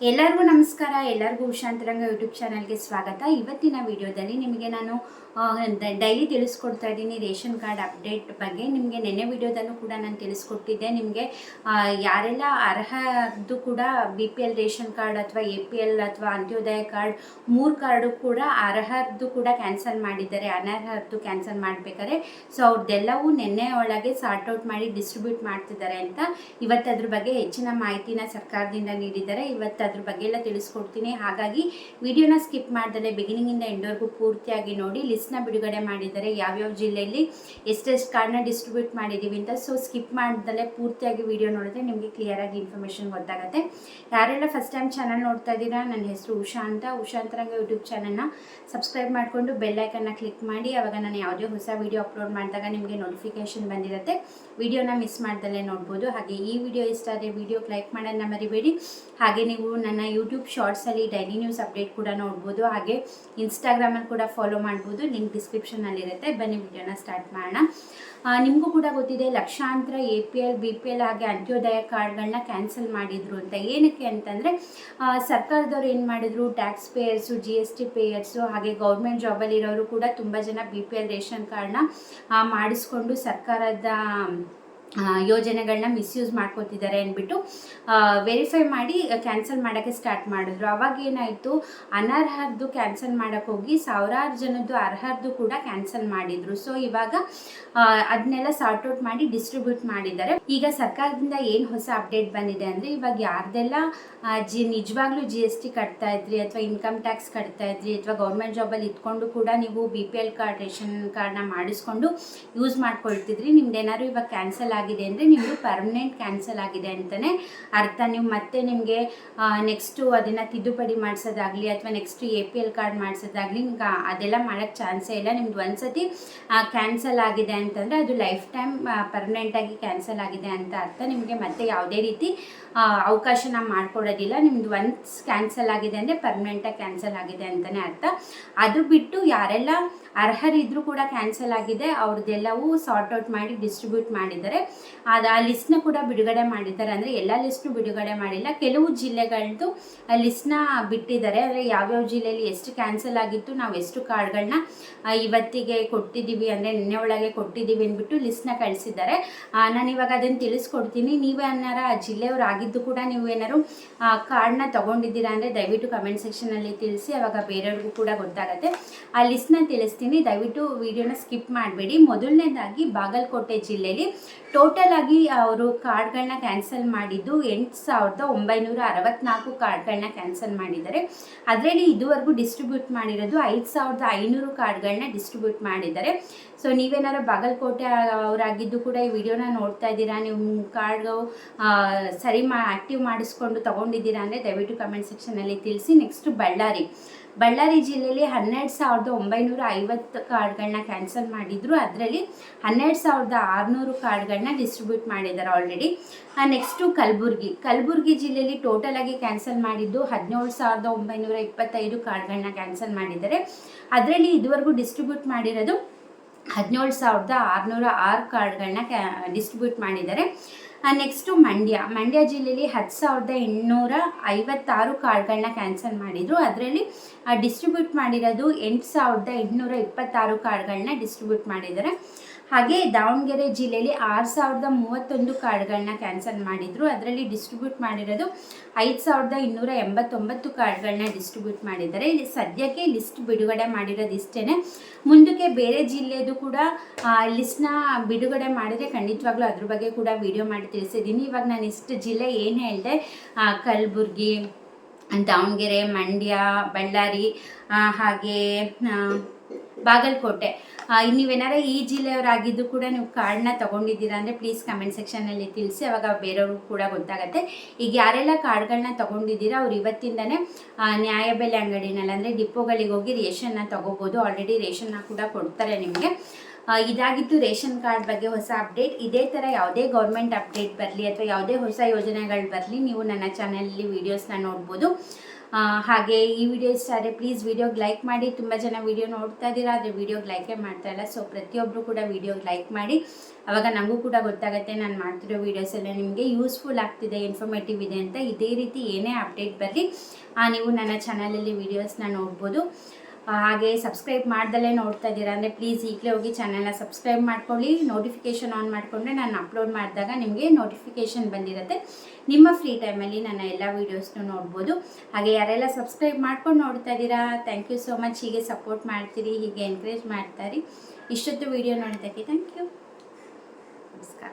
ಎಲ್ಲರಿಗೂ ನಮಸ್ಕಾರ ಎಲ್ಲರಿಗೂ ಉಷಾಂತರಂಗ ಯೂಟ್ಯೂಬ್ ಚಾನಲ್ಗೆ ಸ್ವಾಗತ. ಇವತ್ತಿನ ವಿಡಿಯೋದಲ್ಲಿ ನಿಮಗೆ ನಾನು ಡೈಲಿ ತಿಳಿಸ್ಕೊಡ್ತಾ ಇದ್ದೀನಿ ರೇಷನ್ ಕಾರ್ಡ್ ಅಪ್ಡೇಟ್ ಬಗ್ಗೆ. ನಿಮಗೆ ನೆನೆ ವಿಡಿಯೋದಲ್ಲೂ ಕೂಡ ನಾನು ತಿಳಿಸ್ಕೊಟ್ಟಿದ್ದೆ. ನಿಮಗೆ ಯಾರೆಲ್ಲ ಅರ್ಹದ್ದು ಕೂಡ B P L ration card ಅಥವಾ ಎ ಪಿ ಎಲ್ ಅಥವಾ ಅಂತ್ಯೋದಯ ಕಾರ್ಡ್, ಮೂರು ಕಾರ್ಡು ಕೂಡ ಅರ್ಹದ್ದು ಕೂಡ ಕ್ಯಾನ್ಸಲ್ ಮಾಡಿದ್ದಾರೆ. ಅನರ್ಹದ್ದು ಕ್ಯಾನ್ಸಲ್ ಮಾಡಬೇಕಾದ್ರೆ ಸೊ ಅವ್ರದ್ದೆಲ್ಲವೂ ನೆನ್ನೆ ಒಳಗೆ ಸಾರ್ಟ್ ಔಟ್ ಮಾಡಿ ಡಿಸ್ಟ್ರಿಬ್ಯೂಟ್ ಮಾಡ್ತಿದ್ದಾರೆ ಅಂತ ಇವತ್ತು ಅದ್ರ ಬಗ್ಗೆ ಹೆಚ್ಚಿನ ಮಾಹಿತಿನ ಸರ್ಕಾರದಿಂದ ನೀಡಿದ್ದಾರೆ. ಇವತ್ತು ಅದ್ರ ಬಗ್ಗೆ ಎಲ್ಲ ತಿಳಿಸ್ಕೊಡ್ತೀನಿ. ಹಾಗಾಗಿ ವಿಡಿಯೋನ ಸ್ಕಿಪ್ ಮಾಡ್ದಲೆ ಬಿಗಿನಿಂಗಿಂದ ಎಂಡ್ವರೆಗೂ ಪೂರ್ತಿಯಾಗಿ ನೋಡಿ ಲಿಸ್ಟ್ನ ಬಿಡುಗಡೆ ಮಾಡಿದ್ದಾರೆ. ಯಾವ್ಯಾವ ಜಿಲ್ಲೆಯಲ್ಲಿ ಎಷ್ಟೆಷ್ಟು ಕಾರ್ಡ್ನ ಡಿಸ್ಟ್ರಿಬ್ಯೂಟ್ ಮಾಡಿದ್ದೀವಿ ಅಂತ ಸೊ ಸ್ಕಿಪ್ ಮಾಡ್ದಲೆ ಪೂರ್ತಿಯಾಗಿ ವಿಡಿಯೋ ನೋಡಿದ್ರೆ ನಿಮಗೆ ಕ್ಲಿಯರಾಗಿ ಇನ್ಫಾರ್ಮೇಷನ್ ಗೊತ್ತಾಗುತ್ತೆ. ಯಾರೆಲ್ಲ ಫಸ್ಟ್ ಟೈಮ್ ಚಾನಲ್ ನೋಡ್ತಾ ಇದ್ದೀರಾ, ನನ್ನ ಹೆಸರು ಉಷಾ ಅಂತ. ಉಷಾ ಅಂತರಂಗ ಯೂಟ್ಯೂಬ್ ಚಾನಲ್ನ ಸಬ್ಸ್ಕ್ರೈಬ್ ಮಾಡಿಕೊಂಡು ಬೆಲ್ಲೈಕನ್ನ ಕ್ಲಿಕ್ ಮಾಡಿ ಆವಾಗ ನಾನು ಯಾವುದೇ ಹೊಸ ವಿಡಿಯೋ ಅಪ್ಲೋಡ್ ಮಾಡಿದಾಗ ನಿಮಗೆ ನೋಟಿಫಿಕೇಶನ್ ಬಂದಿರುತ್ತೆ. ವಿಡಿಯೋನ ಮಿಸ್ ಮಾಡ್ದಲ್ಲೇ ನೋಡ್ಬೋದು. ಹಾಗೆ ಈ ವಿಡಿಯೋ ಇಷ್ಟ ಆದರೆ ವಿಡಿಯೋಗೆ ಲೈಕ್ ಮಾಡೋದನ್ನ ಮರಿಬೇಡಿ. ಹಾಗೆ ನೀವು ನನ್ನ ಯೂಟ್ಯೂಬ್ ಶಾರ್ಟ್ಸಲ್ಲಿ ಡೈಲಿ ನ್ಯೂಸ್ ಅಪ್ಡೇಟ್ ಕೂಡ ನೋಡ್ಬೋದು. ಹಾಗೆ ಇನ್ಸ್ಟಾಗ್ರಾಮಲ್ಲಿ ಕೂಡ ಫಾಲೋ ಮಾಡ್ಬೋದು. ಲಿಂಕ್ ಡಿಸ್ಕ್ರಿಪ್ಷನಲ್ಲಿರುತ್ತೆ ಬನ್ನಿ ವಿಡಿಯೋನ ಸ್ಟಾರ್ಟ್ ಮಾಡೋಣ. ನಿಮಗೂ ಕೂಡ ಗೊತ್ತಿದೆ, ಲಕ್ಷಾಂತರ A P L B P L ಹಾಗೆ ಅಂತ್ಯೋದಯ ಕಾರ್ಡ್ಗಳನ್ನ ಕ್ಯಾನ್ಸಲ್ ಮಾಡಿದ್ರು ಅಂತ. ಏನಕ್ಕೆ ಅಂತಂದರೆ ಸರ್ಕಾರದವ್ರು ಏನು ಮಾಡಿದ್ರು tax payers G S T payers ಹಾಗೆ ಗೌರ್ಮೆಂಟ್ ಜಾಬಲ್ಲಿರೋರು ಕೂಡ ತುಂಬ ಜನ ಬಿ ಪಿ ಎಲ್ ರೇಷನ್ ಕಾರ್ಡ್ನ ಮಾಡಿಸ್ಕೊಂಡು ಸರ್ಕಾರದ ಯೋಜನೆಗಳನ್ನ ಮಿಸ್ಯೂಸ್ ಮಾಡ್ಕೋತಿದ್ದಾರೆ ಅಂದ್ಬಿಟ್ಟು ವೆರಿಫೈ ಮಾಡಿ ಕ್ಯಾನ್ಸಲ್ ಮಾಡೋಕ್ಕೆ ಸ್ಟಾರ್ಟ್ ಮಾಡಿದ್ರು. ಅವಾಗ ಏನಾಯಿತು ಅನರ್ಹದ್ದು ಕ್ಯಾನ್ಸಲ್ ಮಾಡೋಕ್ಕೆ ಹೋಗಿ ಸಾವಿರಾರು ಜನದ್ದು ಅರ್ಹರ್ದು ಕೂಡ ಕ್ಯಾನ್ಸಲ್ ಮಾಡಿದ್ರು. ಸೊ ಇವಾಗ ಅದನ್ನೆಲ್ಲ ಸಾರ್ಟ್ ಔಟ್ ಮಾಡಿ ಡಿಸ್ಟ್ರಿಬ್ಯೂಟ್ ಮಾಡಿದ್ದಾರೆ. ಈಗ ಸರ್ಕಾರದಿಂದ ಏನು ಹೊಸ ಅಪ್ಡೇಟ್ ಬಂದಿದೆ ಅಂದರೆ, ಇವಾಗ ಯಾರ್ದೆಲ್ಲ ಜಿ, ನಿಜವಾಗ್ಲೂ ಜಿ ಎಸ್ ಟಿ ಕಟ್ತಾ ಇದ್ರಿ ಅಥವಾ ಇನ್ಕಮ್ ಟ್ಯಾಕ್ಸ್ ಕಟ್ತಾ ಇದ್ರಿ ಅಥವಾ ಗೌರ್ಮೆಂಟ್ ಜಾಬಲ್ಲಿ ಇದ್ಕೊಂಡು ಕೂಡ ನೀವು B P L card ration ಕಾರ್ಡ್ನ ಮಾಡಿಸ್ಕೊಂಡು ಯೂಸ್ ಮಾಡ್ಕೊಳ್ತಿದ್ರಿ ನಿಮ್ದು ಏನಾದ್ರು ಇವಾಗ ಕ್ಯಾನ್ಸಲ್ ಆಗಿದೆ ಅಂದರೆ ನಿಮ್ಮದು ಪರ್ಮನೆಂಟ್ ಕ್ಯಾನ್ಸಲ್ ಆಗಿದೆ ಅಂತಲೇ ಅರ್ಥ. ನೀವು ಮತ್ತೆ ನಿಮಗೆ ನೆಕ್ಸ್ಟು ಅದನ್ನು ತಿದ್ದುಪಡಿ ಮಾಡಿಸೋದಾಗಲಿ ಅಥವಾ next A P L card ಮಾಡಿಸೋದಾಗಲಿ ನಿಮ್ಗೆ ಅದೆಲ್ಲ ಮಾಡೋಕ್ಕೆ ಚಾನ್ಸೇ ಇಲ್ಲ. ನಿಮ್ದು ಒಂದ್ಸತಿ ಕ್ಯಾನ್ಸಲ್ ಆಗಿದೆ ಅಂತಂದರೆ ಅದು ಲೈಫ್ ಟೈಮ್ ಪರ್ಮನೆಂಟಾಗಿ ಕ್ಯಾನ್ಸಲ್ ಆಗಿದೆ ಅಂತ ಅರ್ಥ. ನಿಮಗೆ ಮತ್ತೆ ಯಾವುದೇ ರೀತಿ ಅವಕಾಶನ ಮಾಡ್ಕೊಡೋದಿಲ್ಲ. ನಿಮ್ದು ಒನ್ಸ್ ಕ್ಯಾನ್ಸಲ್ ಆಗಿದೆ ಅಂದರೆ ಪರ್ಮನೆಂಟಾಗಿ ಕ್ಯಾನ್ಸಲ್ ಆಗಿದೆ ಅಂತಲೇ ಅರ್ಥ. ಅದು ಬಿಟ್ಟು ಯಾರೆಲ್ಲ ಅರ್ಹರಿದ್ರೂ ಕೂಡ ಕ್ಯಾನ್ಸಲ್ ಆಗಿದೆ. ಅವ್ರದ್ದೆಲ್ಲವೂ ಸಾರ್ಟ್ ಔಟ್ ಮಾಡಿ ಡಿಸ್ಟ್ರಿಬ್ಯೂಟ್ ಮಾಡಿದ್ದಾರೆ. ಅದು ಆ ಲಿಸ್ಟ್ನ ಕೂಡ ಬಿಡುಗಡೆ ಮಾಡಿದ್ದಾರೆ. ಅಂದರೆ ಎಲ್ಲ ಲಿಸ್ಟ್ನು ಬಿಡುಗಡೆ ಮಾಡಿಲ್ಲ. ಕೆಲವು ಜಿಲ್ಲೆಗಳದ್ದು ಲಿಸ್ಟ್ನ ಬಿಟ್ಟಿದ್ದಾರೆ. ಅಂದರೆ ಯಾವ್ಯಾವ ಜಿಲ್ಲೆಯಲ್ಲಿ ಎಷ್ಟು ಕ್ಯಾನ್ಸಲ್ ಆಗಿತ್ತು, ನಾವು ಎಷ್ಟು ಕಾರ್ಡ್ಗಳನ್ನ ಇವತ್ತಿಗೆ ಕೊಟ್ಟಿದ್ದೀವಿ, ಅಂದರೆ ನಿನ್ನೆ ಒಳಗೆ ಕೊಟ್ಟಿದ್ದೀವಿ ಅಂದ್ಬಿಟ್ಟು ಲಿಸ್ಟ್ನ ಕಳಿಸಿದ್ದಾರೆ. ನಾನು ಇವಾಗ ಅದನ್ನು ತಿಳಿಸ್ಕೊಡ್ತೀನಿ. ಆ ಜಿಲ್ಲೆಯವ್ರು ಆಗಿದ್ದು ಕೂಡ ನೀವು ಏನಾರು ಕಾರ್ಡ್ನ ತೊಗೊಂಡಿದ್ದೀರಾ ಅಂದರೆ ದಯವಿಟ್ಟು ಕಮೆಂಟ್ ಸೆಕ್ಷನಲ್ಲಿ ತಿಳಿಸಿ. ಅವಾಗ ಬೇರೆಯವ್ರಿಗೂ ಕೂಡ ಗೊತ್ತಾಗುತ್ತೆ. ಆ ಲಿಸ್ಟ್ನ ತಿಳಿಸ್ತೀನಿ. ದಯವಿಟ್ಟು ವಿಡಿಯೋನ ಸ್ಕಿಪ್ ಮಾಡಬೇಡಿ. ಮೊದಲನೇದಾಗಿ ಬಾಗಲಕೋಟೆ ಜಿಲ್ಲೆಯಲ್ಲಿ ಟೋಟಲ್ ಆಗಿ ಅವರು ಕಾರ್ಡ್ಗಳನ್ನ ಕ್ಯಾನ್ಸಲ್ ಮಾಡಿದ್ದು ಎಂಟು ಸಾವಿರದ ಒಂಬೈನೂರ ಅರವತ್ನಾಲ್ಕು ಕಾರ್ಡ್ಗಳನ್ನ ಕ್ಯಾನ್ಸಲ್ ಮಾಡಿದ್ದಾರೆ. ಅದರಲ್ಲಿ ಇದುವರೆಗೂ ಡಿಸ್ಟ್ರಿಬ್ಯೂಟ್ ಮಾಡಿರೋದು ಐದು ಸಾವಿರದ ಐನೂರು ಕಾರ್ಡ್ಗಳನ್ನ ಡಿಸ್ಟ್ರಿಬ್ಯೂಟ್ ಮಾಡಿದ್ದಾರೆ. ಸೊ ನೀವೇನಾರು ಬಾಗಲಕೋಟೆ ಅವರಾಗಿದ್ದು ಕೂಡ ಈ ವಿಡಿಯೋನ ನೋಡ್ತಾ ಇದ್ದೀರಾ? ನೀವು ಕಾರ್ಡ್ ಸರಿ ಮಾ ಆ್ಯಕ್ಟಿವ್ ಮಾಡಿಸ್ಕೊಂಡು ತೊಗೊಂಡಿದ್ದೀರಾ ಅಂದರೆ ದಯವಿಟ್ಟು ಕಮೆಂಟ್ ಸೆಕ್ಷನಲ್ಲಿ ತಿಳಿಸಿ. ನೆಕ್ಸ್ಟ್ ಬಳ್ಳಾರಿ. ಬಳ್ಳಾರಿ ಜಿಲ್ಲೆಯಲ್ಲಿ ಹನ್ನೆರಡು ಸಾವಿರದ ಒಂಬೈನೂರ ಐವತ್ತು ಕಾರ್ಡ್ಗಳನ್ನ ಕ್ಯಾನ್ಸಲ್ ಮಾಡಿದ್ರು. ಅದರಲ್ಲಿ ಹನ್ನೆರಡು ಸಾವಿರದ ಆರುನೂರು ಕಾರ್ಡ್ಗಳನ್ನ ಡಿಸ್ಟ್ರಿಬ್ಯೂಟ್ ಮಾಡಿದ್ದಾರೆ ಆಲ್ರೆಡಿ. ನೆಕ್ಸ್ಟು ಕಲಬುರ್ಗಿ. ಕಲಬುರ್ಗಿ ಜಿಲ್ಲೆಯಲ್ಲಿ ಟೋಟಲ್ ಆಗಿ ಕ್ಯಾನ್ಸಲ್ ಮಾಡಿದ್ದು ಹದಿನೇಳು ಸಾವಿರದ ಒಂಬೈನೂರ ಇಪ್ಪತ್ತೈದು ಕಾರ್ಡ್ಗಳನ್ನ ಕ್ಯಾನ್ಸಲ್ ಮಾಡಿದ್ದಾರೆ. ಅದರಲ್ಲಿ ಇದುವರೆಗೂ ಡಿಸ್ಟ್ರಿಬ್ಯೂಟ್ ಮಾಡಿರೋದು ಹದಿನೇಳು ಸಾವಿರದ ಆರುನೂರ ಆರು ಕಾರ್ಡ್ಗಳನ್ನ ಕ್ಯಾ, ಡಿಸ್ಟ್ರಿಬ್ಯೂಟ್ ಮಾಡಿದ್ದಾರೆ. ನೆಕ್ಸ್ಟು ಮಂಡ್ಯ. ಮಂಡ್ಯ ಜಿಲ್ಲೆಯಲ್ಲಿ ಹತ್ತು ಸಾವಿರದ ಎಂಟುನೂರ ಐವತ್ತಾರು ಕಾರ್ಡ್ಗಳನ್ನ ಕ್ಯಾನ್ಸಲ್ ಮಾಡಿದರು. ಅದರಲ್ಲಿ ಡಿಸ್ಟ್ರಿಬ್ಯೂಟ್ ಮಾಡಿರೋದು ಎಂಟು ಸಾವಿರದ ಎಂಟುನೂರ ಇಪ್ಪತ್ತಾರು ಕಾರ್ಡ್ಗಳನ್ನ ಡಿಸ್ಟ್ರಿಬ್ಯೂಟ್ ಮಾಡಿದ್ದಾರೆ. ಹಾಗೆ ದಾವಣಗೆರೆ ಜಿಲ್ಲೆಯಲ್ಲಿ ಆರು ಸಾವಿರದ ಮೂವತ್ತೊಂದು ಕಾರ್ಡ್ಗಳನ್ನ ಕ್ಯಾನ್ಸಲ್ ಮಾಡಿದರು. ಅದರಲ್ಲಿ ಡಿಸ್ಟ್ರಿಬ್ಯೂಟ್ ಮಾಡಿರೋದು ಐದು ಸಾವಿರದ ಇನ್ನೂರ ಎಂಬತ್ತೊಂಬತ್ತು ಕಾರ್ಡ್ಗಳನ್ನ ಡಿಸ್ಟ್ರಿಬ್ಯೂಟ್ ಮಾಡಿದ್ದಾರೆ. ಇಲ್ಲಿ ಸದ್ಯಕ್ಕೆ ಲಿಸ್ಟ್ ಬಿಡುಗಡೆ ಮಾಡಿರೋದು ಇಷ್ಟೇ ಮುಂದಕ್ಕೆ ಬೇರೆ ಜಿಲ್ಲೆದು ಕೂಡ ಲಿಸ್ಟ್ನ ಬಿಡುಗಡೆ ಮಾಡಿದರೆ ಖಂಡಿತವಾಗ್ಲೂ ಅದ್ರ ಬಗ್ಗೆ ಕೂಡ ವಿಡಿಯೋ ಮಾಡಿ ತಿಳಿಸಿದ್ದೀನಿ. ಇವಾಗ ನಾನು ಇಷ್ಟು ಜಿಲ್ಲೆ ಏನು ಹೇಳಿದೆ ಕಲಬುರ್ಗಿ, ದಾವಣಗೆರೆ, ಮಂಡ್ಯ, ಬಳ್ಳಾರಿ ಹಾಗೆ ಬಾಗಲಕೋಟೆ. ನೀವು ನೀವೇನಾರ ಈ ಜಿಲ್ಲೆಯವರಾಗಿದ್ದು ಕೂಡ ನೀವು ಕಾರ್ಡ್ನ ತೊಗೊಂಡಿದ್ದೀರಾ ಅಂದರೆ ಪ್ಲೀಸ್ ಕಮೆಂಟ್ ಸೆಕ್ಷನಲ್ಲಿ ತಿಳಿಸಿ, ಅವಾಗ ಬೇರೆಯವ್ರಿಗೂ ಕೂಡ ಗೊತ್ತಾಗುತ್ತೆ. ಈಗ ಯಾರೆಲ್ಲ ಕಾರ್ಡ್ಗಳನ್ನ ತೊಗೊಂಡಿದ್ದೀರಾ, ಅವ್ರು ಇವತ್ತಿಂದನೇ ನ್ಯಾಯಬೆಲೆ ಅಂಗಡಿನಲ್ಲಿ ಅಂದರೆ ಡಿಪೋಗಳಿಗೆ ಹೋಗಿ ರೇಷನ್ನ ತೊಗೋಬೋದು. ಆಲ್ರೆಡಿ ರೇಷನ್ನ ಕೂಡ ಕೊಡ್ತಾರೆ ನಿಮಗೆ. ಇದಾಗಿತ್ತು ರೇಷನ್ ಕಾರ್ಡ್ ಬಗ್ಗೆ ಹೊಸ ಅಪ್ಡೇಟ್. ಇದೇ ಥರ ಯಾವುದೇ ಗೌರ್ಮೆಂಟ್ ಅಪ್ಡೇಟ್ ಬರಲಿ ಅಥವಾ ಯಾವುದೇ ಹೊಸ ಯೋಜನೆಗಳು ಬರಲಿ ನೀವು ನನ್ನ ಚಾನಲಲ್ಲಿ ವೀಡಿಯೋಸ್ನ ನೋಡ್ಬೋದು. ಹಾಗೆ ಈ ವಿಡಿಯೋ ಇಷ್ಟ ಆದರೆ ಪ್ಲೀಸ್ ವಿಡಿಯೋಗೆ ಲೈಕ್ ಮಾಡಿ. ತುಂಬ ಜನ ವಿಡಿಯೋ ನೋಡ್ತಾ ಇದ್ದೀರಾ, ಆದರೆ ವಿಡಿಯೋಗೆ ಲೈಕೇ ಮಾಡ್ತಾ ಇಲ್ಲ. ಸೊ ಪ್ರತಿಯೊಬ್ಬರು ಕೂಡ ವಿಡಿಯೋಗೆ ಲೈಕ್ ಮಾಡಿ. ಅವಾಗ ನನಗೂ ಕೂಡ ಗೊತ್ತಾಗುತ್ತೆ ನಾನು ಮಾಡ್ತಿರೋ ವೀಡಿಯೋಸ್ ಎಲ್ಲ ನಿಮಗೆ ಯೂಸ್ಫುಲ್ ಆಗ್ತಿದೆ ಇನ್ಫಾರ್ಮೇಟಿವ್ ಇದೆ ಅಂತ. ಇದೇ ರೀತಿ ಏನೇ ಅಪ್ಡೇಟ್ ಬರಲಿ ನೀವು ನನ್ನ ಚಾನಲಲ್ಲಿ ವೀಡಿಯೋಸ್ನ ನೋಡ್ಬೋದು. ಹಾಗೆ ಸಬ್ಸ್ಕ್ರೈಬ್ ಮಾಡ್ದಲ್ಲೇ ನೋಡ್ತಾ ಇದ್ದೀರಾ ಅಂದರೆ ಪ್ಲೀಸ್ ಈಗಲೇ ಹೋಗಿ ಚಾನಲ್ನ ಸಬ್ಸ್ಕ್ರೈಬ್ ಮಾಡ್ಕೊಳ್ಳಿ. ನೋಟಿಫಿಕೇಷನ್ ಆನ್ ಮಾಡಿಕೊಂಡ್ರೆ ನಾನು ಅಪ್ಲೋಡ್ ಮಾಡಿದಾಗ ನಿಮಗೆ ನೋಟಿಫಿಕೇಷನ್ ಬಂದಿರುತ್ತೆ. ನಿಮ್ಮ ಫ್ರೀ ಟೈಮಲ್ಲಿ ನನ್ನ ಎಲ್ಲ ವೀಡಿಯೋಸ್ನು ನೋಡ್ಬೋದು. ಹಾಗೆ ಯಾರೆಲ್ಲ ಸಬ್ಸ್ಕ್ರೈಬ್ ಮಾಡ್ಕೊಂಡು ನೋಡ್ತಾ ಇದ್ದೀರಾ ಥ್ಯಾಂಕ್ ಯು ಸೋ ಮಚ್ ಹೀಗೆ ಸಪೋರ್ಟ್ ಮಾಡ್ತೀರಿ, ಹೀಗೆ ಎನ್ಕರೇಜ್ ಮಾಡ್ತಾರಿ. ಇಷ್ಟೊತ್ತು ವೀಡಿಯೋ ನೋಡಿದ್ದಕ್ಕೆ ಥ್ಯಾಂಕ್ ಯು ನಮಸ್ಕಾರ.